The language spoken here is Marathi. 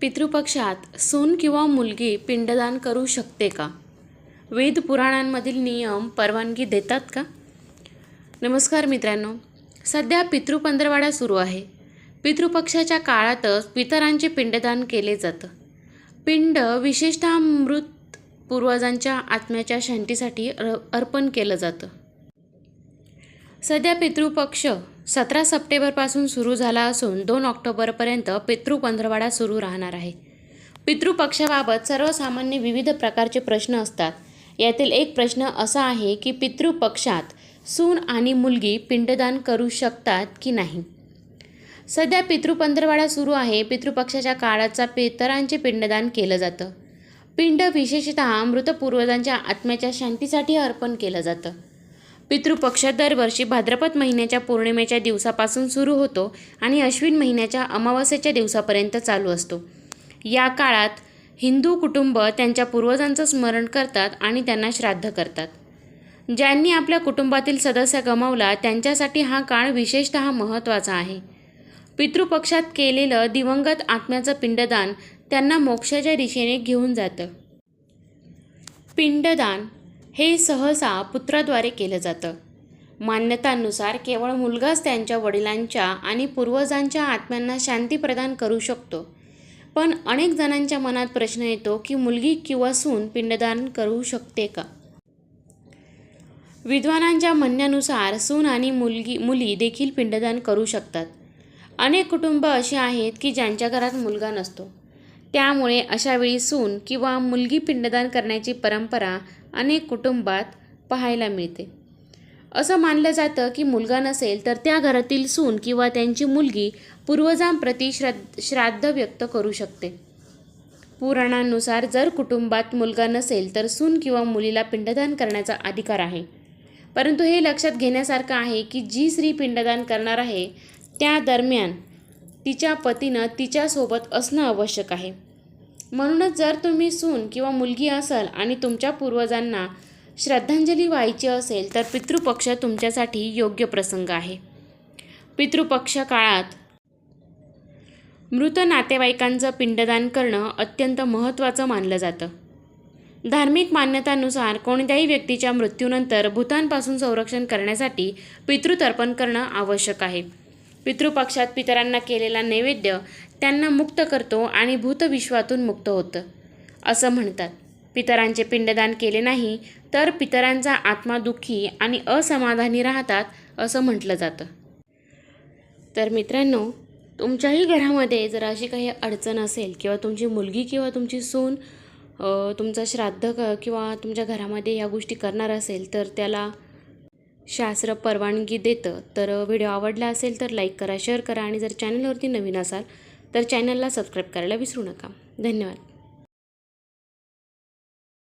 पितृपक्षात सून किंवा मुलगी पिंडदान करू शकते का? वेद पुराणांमधील नियम परवानगी देतात का? नमस्कार मित्रांनो सध्या पितृपंधरवाडा सुरू आहे. पितृपक्षाच्या काळातच पितरांचे पिंडदान केले जातं. पिंड विशेषतः मृत पूर्वजांच्या आत्म्याच्या शांतीसाठी अर्पण केलं जातं. सध्या पितृपक्ष सतरा सप्टेंबरपासून सुरू झाला असून दोन ऑक्टोबरपर्यंत पितृपंधरवाडा सुरू राहणार आहे. पितृपक्षाबाबत सर्वसामान्य विविध प्रकारचे प्रश्न असतात. यातील एक प्रश्न असा आहे की पितृपक्षात सून आणि मुलगी पिंडदान करू शकतात की नाही? सध्या पितृपंधरवाडा सुरू आहे. पितृपक्षाच्या काळाचा पितरांचे पिंडदान केलं जातं. पिंड विशेषतः मृत पूर्वजांच्या आत्म्याच्या शांतीसाठी अर्पण केलं जातं. पितृपक्ष दरवर्षी भाद्रपद महिन्याच्या पौर्णिमेच्या दिवसापासून सुरू होतो आणि अश्विन महिन्याच्या अमावस्येच्या दिवसापर्यंत चालू असतो. या काळात हिंदू कुटुंब त्यांच्या पूर्वजांचं स्मरण करतात आणि त्यांना श्राद्ध करतात. ज्यांनी आपल्या कुटुंबातील सदस्य गमावला त्यांच्यासाठी हा काळ विशेषतः महत्त्वाचा आहे. पितृपक्षात केलेलं दिवंगत आत्म्याचं पिंडदान त्यांना मोक्षाच्या दिशेने घेऊन जातं. पिंडदान हे सहसा पुत्राद्वारे केलं जातं. मान्यतांनुसार केवळ मुलगाच त्यांच्या वडिलांच्या आणि पूर्वजांच्या आत्म्यांना शांती प्रदान करू शकतो. पण अनेक जणांच्या मनात प्रश्न येतो की मुलगी किंवा सून पिंडदान करू शकते का? विद्वानांच्या म्हणण्यानुसार सून आणि मुलगी मुली देखील पिंडदान करू शकतात. अनेक कुटुंब असे आहेत की ज्यांच्या घरात मुलगा नसतो. त्यामुळे अशावेळी सून किंवा मुलगी पिंडदान करण्याची परंपरा अनेक कुटुंबात पाहायला मिळते. असं मानलं जातं की मुलगा नसेल तर त्या घरातील सून किंवा त्यांची मुलगी पूर्वजांप्रती श्रद्ध श्राद्ध व्यक्त करू शकते. पुराणांनुसार जर कुटुंबात मुलगा नसेल तर सून किंवा मुलीला पिंडदान करण्याचा अधिकार आहे. परंतु हे लक्षात घेण्यासारखं आहे की जी स्त्री पिंडदान करणार आहे त्या दरम्यान तिच्या पतीनं तिच्यासोबत असणं आवश्यक आहे. म्हणूनच जर तुम्ही सून किंवा मुलगी असाल आणि तुमच्या पूर्वजांना श्रद्धांजली व्हायची असेल तर पितृपक्ष तुमच्यासाठी योग्य प्रसंग आहे. पितृपक्ष काळात मृत नातेवाईकांचं पिंडदान करणं अत्यंत महत्त्वाचं मानलं जातं. धार्मिक मान्यतानुसार कोणत्याही व्यक्तीच्या मृत्यूनंतर भूतांपासून संरक्षण करण्यासाठी पितृतर्पण करणं आवश्यक आहे. पितृपक्षात पितरांना केलेला नैवेद्य त्यांना मुक्त करतो आणि भूतविश्वातून मुक्त होतं. असं म्हणतात. पितरांचे पिंडदान केले नाही तर पितरांचा आत्मा दुःखी आणि असमाधानी राहतात असं म्हटलं जातं. तर मित्रांनो तुमच्याही घरामध्ये जर अशी काही अडचण असेल किंवा तुमची मुलगी किंवा तुमची सून तुमचं श्राद्ध किंवा तुमच्या घरामध्ये या गोष्टी करणार असेल तर त्याला शास्त्र परवानगी देतं. तर व्हिडिओ आवडला असेल तर लाईक करा शेअर करा आणि जर चॅनलवरती नवीन असाल तर चॅनलला सबस्क्राईब करायला विसरू नका. धन्यवाद.